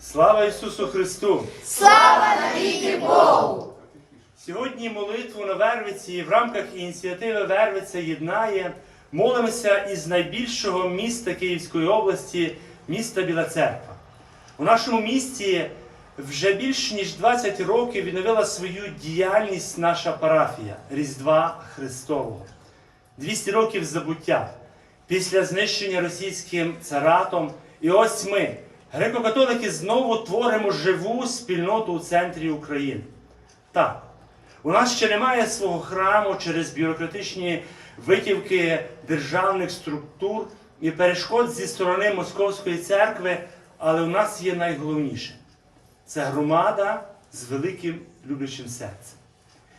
Слава Ісусу Христу! Слава навіки Богу! Сьогодні молитву на Вервиці в рамках ініціативи Вервиця єднає. Молимося із найбільшого міста Київської області, міста Біла Церква. У нашому місті вже більш ніж 20 років відновила свою діяльність наша парафія Різдва Христового. 200 років забуття після знищення російським царатом. І ось ми, греко-католики, знову творимо живу спільноту у центрі України. Так, у нас ще немає свого храму через бюрократичні витівки державних структур і перешкод зі сторони Московської церкви, але у нас є найголовніше це громада з великим люблячим серцем.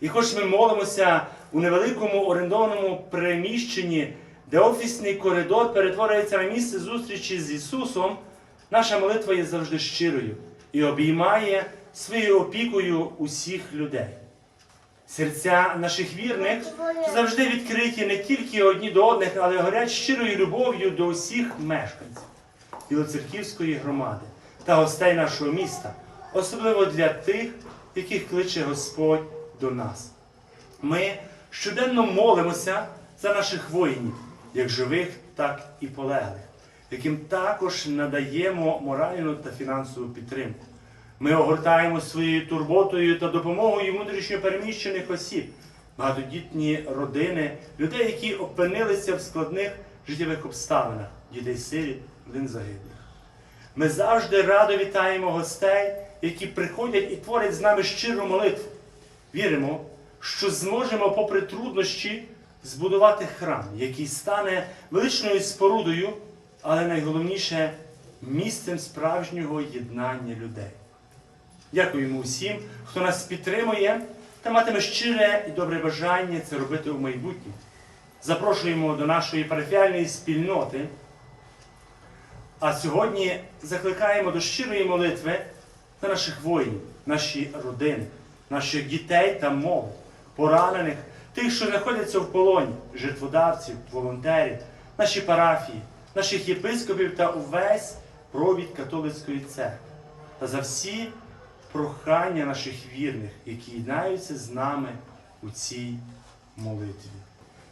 І хоч ми молимося у невеликому орендованому приміщенні, де офісний коридор перетворюється на місце зустрічі з Ісусом, наша молитва є завжди щирою і обіймає своєю опікою усіх людей. Серця наших вірних завжди відкриті не тільки одні до одних, але горять щирою любов'ю до усіх мешканців Білоцерківської громади та гостей нашого міста, особливо для тих, яких кличе Господь до нас. Ми щоденно молимося за наших воїнів, як живих, так і полеглих, яким також надаємо моральну та фінансову підтримку. Ми огортаємо своєю турботою та допомогою внутрішньо переміщених осіб, багатодітні родини, людей, які опинилися в складних життєвих обставинах, дітей сиріт, один загиблих. Ми завжди радо вітаємо гостей, які приходять і творять з нами щиру молитву. Віримо, що зможемо, попри труднощі, збудувати храм, який стане величною спорудою, але найголовніше місцем справжнього єднання людей. Дякуємо усім, хто нас підтримує та матиме щире і добре бажання це робити у майбутньому. Запрошуємо до нашої парафіальної спільноти. А сьогодні закликаємо до щирої молитви за наших воїнів, наші родини, наших дітей та молодь, поранених, тих, що знаходяться в полоні, жертводавців, волонтерів, наші парафії, наших єпископів та увесь провід католицької церкви та за всі прохання наших вірних, які єднаються з нами у цій молитві.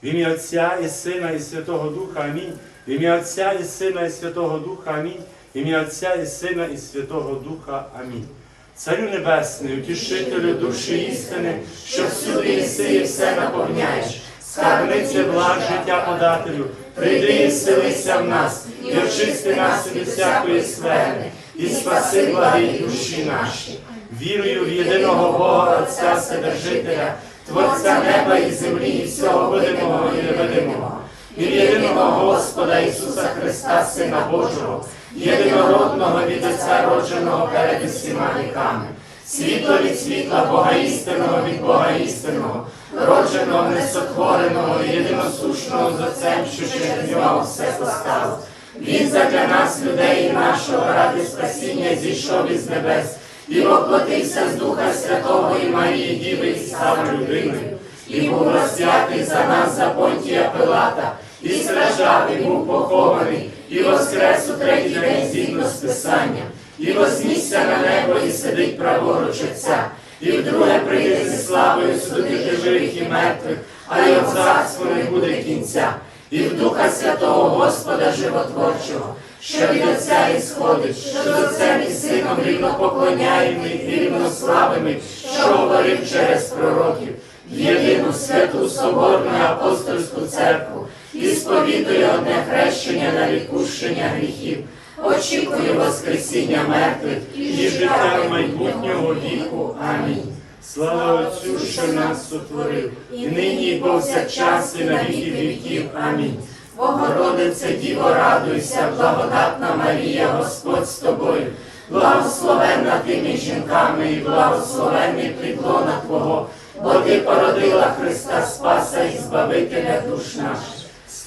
В ім'я Отця і Сина, і Святого Духа Амінь. В ім'я Отця і Сина, і Святого Духа Амінь. В ім'я Отця і Сина, і Святого Духа Амінь. Царю Небесний, утішителю душі істини, що всюди єси і все наповняєш, скарбниці благ життя подателю, прийди і вселися в нас, і очисти нас від всякої скверни, і спаси благі душі наші. Вірую в єдиного Бога Отця Вседержителя, Творця неба і землі, і всього видимого і невидимого, і в єдиного Господа Ісуса Христа, Сина Божого, єдинородного від Отця родженого перед усіма віками, світло від світла Бога істинного від Бога істинного, родженого, несотвореного, єдиносушного з Отцем, що через нього все постало. Він задля нас, людей і нашого, ради спасіння зійшов із небес і воплотився з Духа Святого і Марії Діви і став людиною, і був розп'ятий за нас за понтія Пилата, і страждав, і був похований, і воскрес у третій день згідно з Писанням, і вознісся на небо, і сидить праворуч Отця, і вдруге прийде зі славою судити живих і мертвих, а й от царство не буде кінця, і в Духа Святого Господа Животворчого, що від Отця ісходить, що з Отцем і Сином рівно поклоняємо і рівно славимо, що говорив через пророків, єдину святу соборну і апостольську церкву, і сповідує одне хрещення на відпущення гріхів. Очікую Воскресіння мертвих і життя майбутнього віку. Амінь. Слава Отцю, що нас сотворив, і нині, і повсякчас, і на віки віків. Амінь. Богородице, Діво, радуйся, благодатна Марія, Господь з тобою, благословенна ти між жінками, і благословенний плідлона Твого, бо ти породила Христа Спаса і Збавителя душ наших.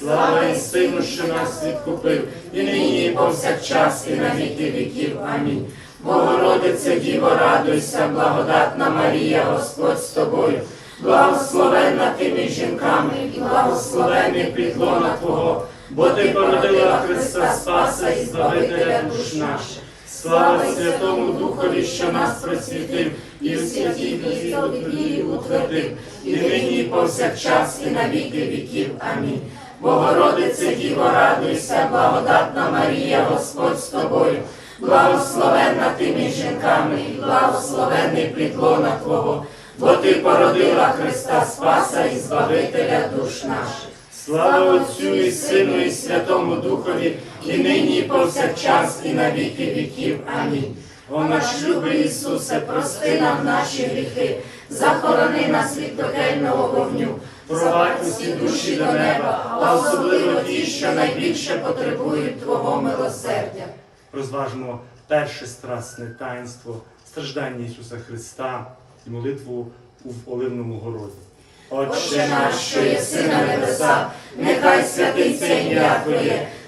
Слава і сину, що нас відкупив, і нині, і повсякчас, і на віки віків. Амінь. Богородице, Діво, радуйся, благодатна Марія, Господь з тобою, благословенна ти між жінками, і благословенний плідлона Твого, бо ти породила Христа Спаса і Збавителя душ наших. Слава Святому Духові, що нас просвітив, і у святій вірі утвердив, і нині, і повсякчас, і на віки віків. Амінь. Богородице Діво, радуйся, благодатна Марія, Господь з тобою, благословенна ти між жінками, і благословенний плідлона Твого, бо ти породила Христа Спаса і Збавителя душ наших. Слава Отцю і Сину, і Святому Духові, і нині, і повсякчас, і на віки віків. Амінь. О наш любий Ісусе, прости нам наші гріхи, захорони нас від пекельного вогню, провадь усі душі до неба, а особливо ті, що найбільше потребують Твого милосердя. Розважмо перше страсне таїнство, страждання Ісуса Христа і молитву у Оливному городі. Отче наш, що єси на небесах, нехай святиться ім'я Твоє,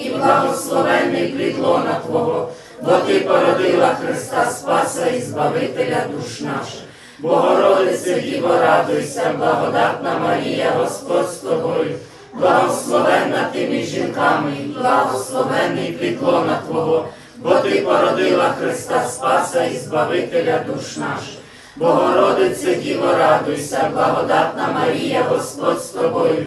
і благословенний плід лона Твого, бо ти породила Христа Спаса і Збавителя душ наших. Богородице Діво, радуйся, благодатна Марія, Господь з тобою, благословенна ти між жінками, і благословенний плід лона Твого, бо ти породила Христа Спаса і Збавителя душ наших. Богородице Діво, радуйся, благодатна Марія, Господь з тобою,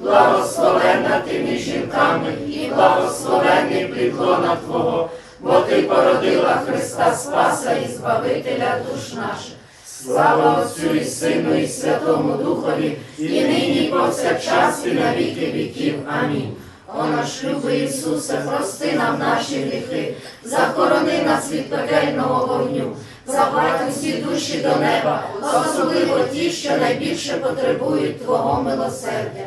благословенна ти між жінками, і благословенний плідлона Твого, бо ти породила Христа Спаса і Збавителя душ наших. Слава Отцю і Сину, і Святому Духові, і нині, і повсякчас, і на віки віків. Амінь. О наш любий Ісусе, прости нам наші гріхи, захорони нас від пекельного вогню, забрати всі душі до неба, особливо ті, що найбільше потребують Твого милосердя.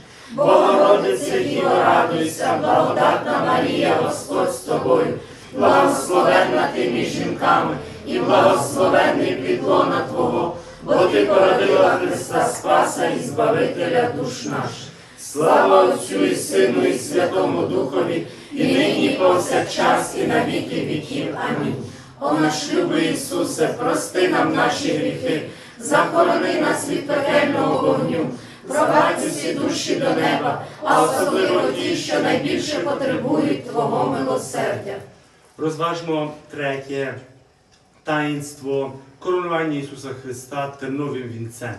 Богородице Діво, радуйся, благодатна Марія, Господь з тобою, благословенна ти між жінками, і благословенний підлона Твого, бо ти породила Христа Спаса і Збавителя душ наших. Слава Отцю і Сину, і Святому Духові, і нині, і повсякчас, і на віки віків. Амінь. О наш любий Ісусе, прости нам наші гріхи, захорони нас від пекельного вогню, душі до неба, а особливо ті, що найбільше потребують Твого милосердя. Розважмо третє таїнство коронування Ісуса Христа терновим вінцем.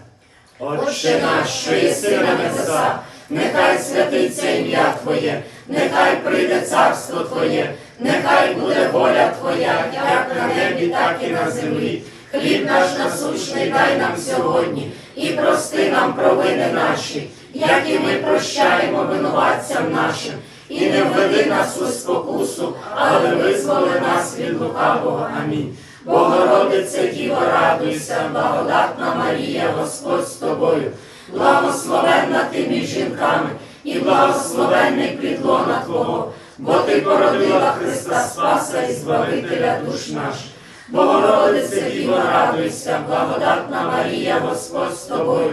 Отче наш, що єси на небесах, нехай святиться ім'я Твоє, нехай прийде царство Твоє, нехай буде воля Твоя, як на небі, так і на землі. Хліб наш насущний дай нам сьогодні, і прости нам провини наші, як і ми прощаємо винуватцям нашим, і не введи нас у спокусу, але визволи нас від лукавого. Амінь. Богородице Діво, радуйся, благодатна Марія, Господь з тобою, благословенна ти між жінками, і благословенний підлона Твого, бо ти породила Христа Спаса і Збавителя душ наших. Богородице Діво, радуйся, благодатна Марія, Господь з тобою,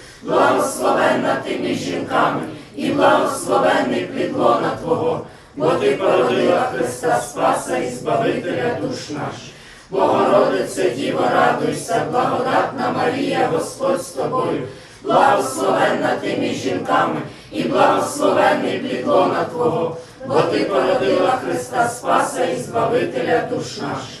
благословенна ти між жінками, і благословенний підлона Твого, бо ти породила Христа Спаса і Збавителя душ наш. Богородице Діво, радуйся, благодатна Марія, Господь з тобою, благословенна ти між жінками, і благословенний плідлона Твого, бо ти породила Христа Спаса і Збавителя душ наш.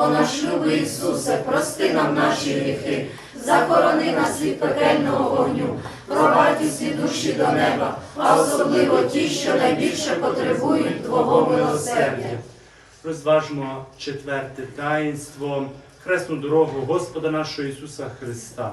О наш любий Ісусе, прости нам наші гріхи, захорони нас від пекельного вогню, провадь усі душі до неба, а особливо ті, що найбільше потребують Твого милосердя. Розважмо четверте таїнство, хресну дорогу Господа нашого Ісуса Христа.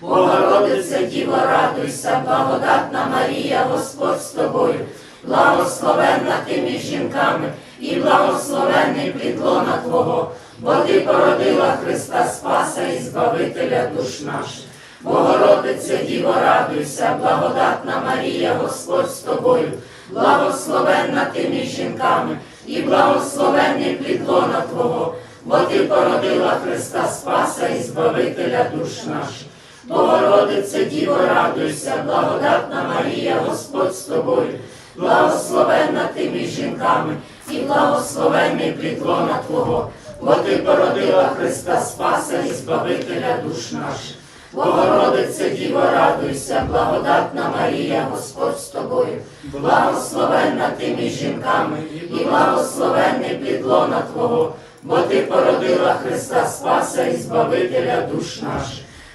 Богородице Діво, радуйся, благодатна Марія, Господь з тобою, благословенна ти між жінками, і благословенний плід лона Твого, бо ти породила Христа Спаса і Збавителя душ наших. Богородице Діво, радуйся, благодатна Марія, Господь з тобою, благословенна ти між жінками, і благословенний плід лона Твого, бо ти породила Христа Спаса і Збавителя душ наших. Богородице Діво, радуйся, благодатна Марія, Господь з тобою, благословенна ти між жінками, і благословенний плід лона Твого, бо ти породила Христа Спаса і Збавителя душ наших. Богородице Діво, радуйся, благодатна Марія, Господь з тобою, благословенна ти між жінками, і благословенний плід лона Твого, бо ти породила Христа Спаса і Збавителя душ наших.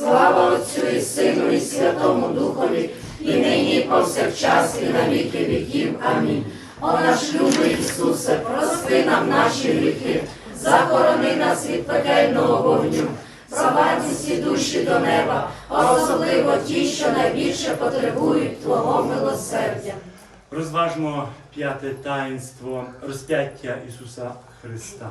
Слава Отцю і Сину, і Святому Духові, і нині, і повсякчас, і на віки віків. Амінь. О наш любий Ісусе, прости нам наші гріхи, захорони нас від пекельного вогню, провадь усі душі до неба, особливо ті, що найбільше потребують Твого милосердя. Розважмо п'яте таїнство розп'яття Ісуса Христа.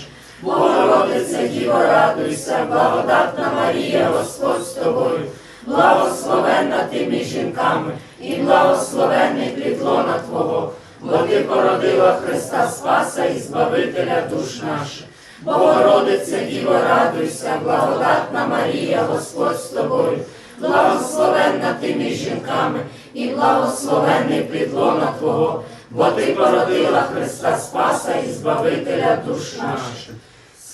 Богородице Діво, радуйся, благодатна Марія, Господь з тобою, благословенна ти між жінками, і благословенний підлона Твого, бо ти породила Христа Спаса і Збавителя душ наших. Богородице Діво, радуйся, благодатна Марія, Господь з тобою, благословенна ти між жінками, і благословенний підлона Твого, бо ти породила Христа Спаса і Збавителя душ наших.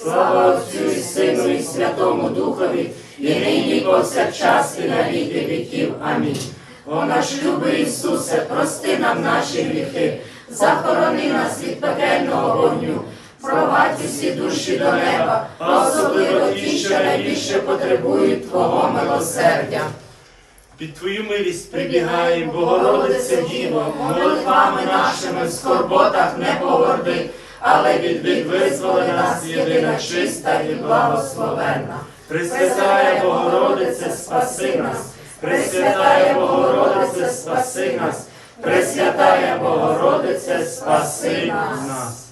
Слава Отцю і Сину і Святому Духові, і нині, і повсякчас, і на віки віків. Амінь. О наш любий Ісусе, прости нам наші гріхи, захорони нас від пекельного вогню, провадь усі душі до неба, особливо ті, що найбільше потребують Твого милосердя. Під Твою милість прибігаємо, Богородице Діво, молитвами нашими в скорботах не погорди, але від бід визволи нас єдина чиста і благословенна. Пресвятая Богородице, спаси нас, Пресвятая Богородице, спаси нас, Пресвятая Богородице, спаси нас. нас.